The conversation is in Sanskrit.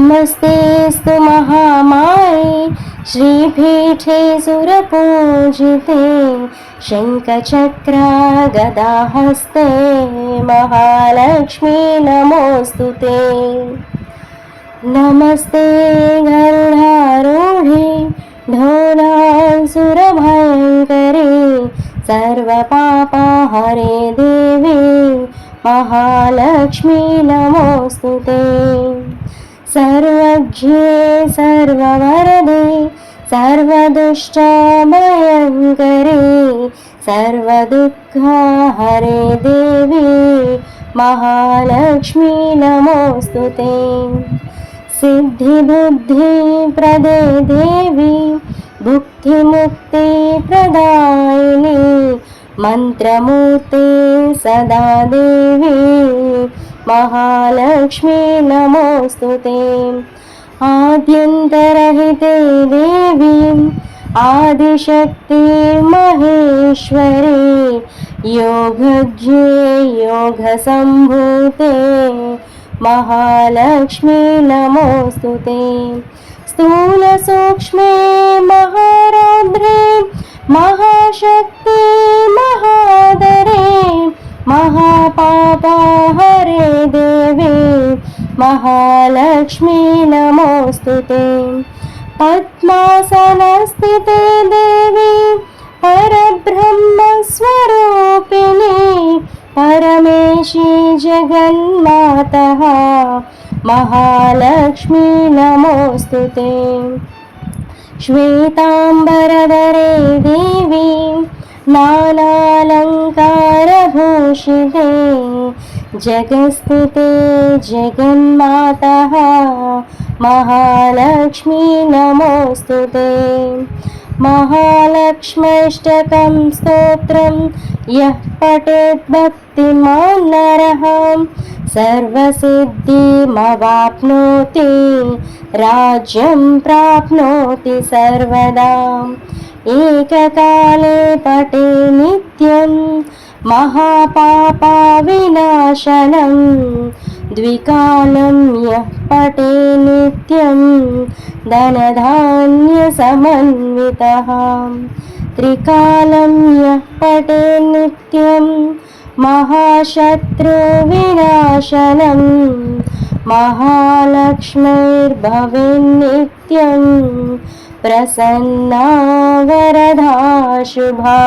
नमस्तेऽस्तु महामाये श्रीपीठे सुरपूजिते शङ्खचक्रा गदाहस्ते महालक्ष्मी नमोऽस्तु ते। नमस्ते गरुडारूढे ढोलासुरभयङ्करे सर्वपापहरे देवी महालक्ष्मी नमोऽस्तु ते सर्वज्ञे सर्ववरदे सर्वदुष्टभयङ्करे सर्वदुःखहरे देवी महालक्ष्मी नमोऽस्तु ते। सिद्धिबुद्धिप्रदे देवी भुक्तिमुक्तिप्रदायिनी मन्त्रमूर्ते सदा देवी महालक्ष्मी नमोऽस्तु ते आद्यन्तरहिते देवीम् आदिशक्ति महेश्वरे योगज्ञे योगसम्भूते महालक्ष्मी नमोऽस्तु ते स्थूलसूक्ष्मे महारौद्रे महाशक्ति महादरे महापापहरे देवे महालक्ष्मी नमोऽस्तु ते। पद्मासनस्थिते देवी परब्रह्मस्वरूपिणी परमेशी जगन्मातः। महालक्ष्मी नमोऽस्तु ते। श्वेताम्बरधरे देवी नानालङ्कारभूषिते जगस्थिते जगन्मातः महालक्ष्मी नमोऽस्तु ते महालक्ष्म्यष्टकं स्तोत्रं यः पठेत् भक्तिमान् नरः सर्वसिद्धिमवाप्नोति राज्यं प्राप्नोति सर्वदा एककाले पठे नित्यं महापापाविनाशनं द्विकालं यः पटे नित्यं धनधान्यसमन्वितः। त्रिकालं यः पटे नित्यं महाशत्रुविनाशनं महालक्ष्मीर्भवेन्नित्यं प्रसन्ना वरदा शुभा